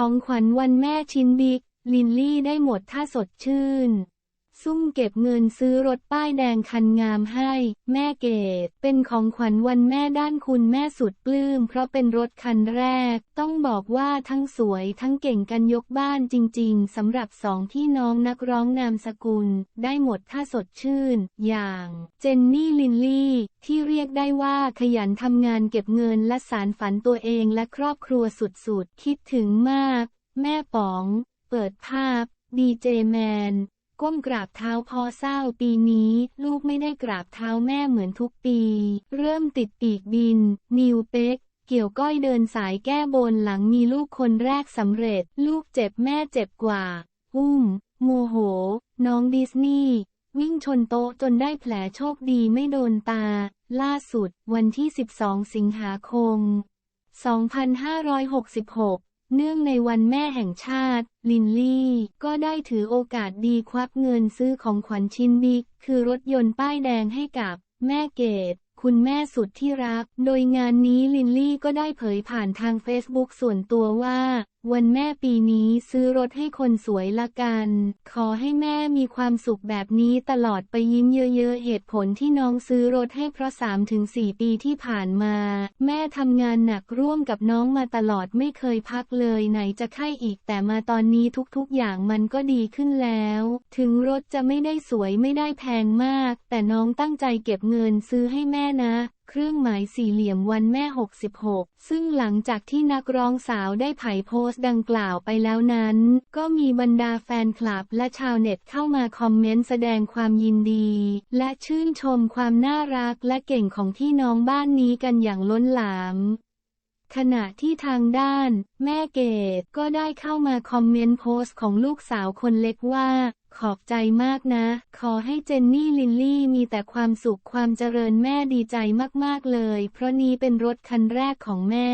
ของขวัญวันแม่ชิ้นบิ๊ก ลินลี่ได้หมดถ้าสดชื่น ซุ่มเก็บเงินซื้อรถป้ายแดงคันงามให้ แม่เกดเป็นของขวัญวันแม่ด้านคุณแม่สุดปลื้มเพราะเป็นรถคันแรก ต้องบอกว่าทั้งสวยทั้งเก่งกันยกบ้านจริงๆสำหรับสองพี่น้องนักร้องนามสกุล ได้หมดถ้าสดชื่น อย่างเจนนี่ลินลี่ ที่เรียกได้ว่าขยันทำงานเก็บเงินและสารฝันตัวเองและครอบครัวสุดๆคิดถึงมาก แม่ป๋อง เปิดภาพดีเจแมน ก้มกราบเท้าพอเศร้าปีนี้ ลูกไม่ได้กราบเท้าแม่เหมือนทุกปี เริ่มติดปีกบิน นิวเป็กเกี่ยวก้อยเดินสายแก้บนหลังมีลูกคนแรกสำเร็จ ลูกเจ็บแม่เจ็บกว่า อุ้ม โมโห น้องดิสนีย์วิ่งชนโต๊ะจนได้แผลโชคดีไม่โดนตา ล่าสุดวันที่ 12 สิงหาคม 2566 เนื่องในวันแม่แห่งชาติ ลินลี่ ก็ได้ถือโอกาสดีควักเงินซื้อของขวัญชิ้นบิ๊ก คือรถยนต์ป้ายแดงให้กับ แม่เกดคุณแม่สุดที่รัก โดยงานนี้ลินลี่ก็ได้เผยผ่านทางเฟซบุ๊กส่วนตัวว่าวันแม่ปีนี้ซื้อรถให้คนสวยละกัน ขอให้แม่มีความสุขแบบนี้ตลอดไปยิ้มเยอะๆ เหตุผลที่น้องซื้อรถให้เพราะ 3-4 ปีที่ผ่านมา แม่ทำงานหนักร่วมกับน้องมาตลอดไม่เคยพักเลยไหนจะไข้อีก แต่มาตอนนี้ทุกๆ อย่างมันก็ดีขึ้นแล้ว ถึงรถจะไม่ได้สวยไม่ได้แพงมาก แต่น้องตั้งใจเก็บเงินซื้อให้แม่นะ เครื่องหมายสี่เหลี่ยมวันแม่ 66 ซึ่งหลังจากที่นักร้องสาวได้ไผ่โพสต์ดังกล่าวไปแล้วนั้น ก็มีบรรดาแฟนคลับและชาวเน็ตเข้ามาคอมเมนต์แสดงความยินดี และชื่นชมความน่ารักและเก่งของพี่น้องบ้านนี้กันอย่างล้นหลาม ขณะที่ทางด้าน แม่เกดก็ได้เข้ามาคอมเมนต์โพสต์ของลูกสาวคนเล็กว่า ขอบใจมากนะ ขอให้เจนนี่ลินลี่มีแต่ความสุขความเจริญแม่ดีใจมากๆเลย เพราะนี้เป็นรถคันแรกของแม่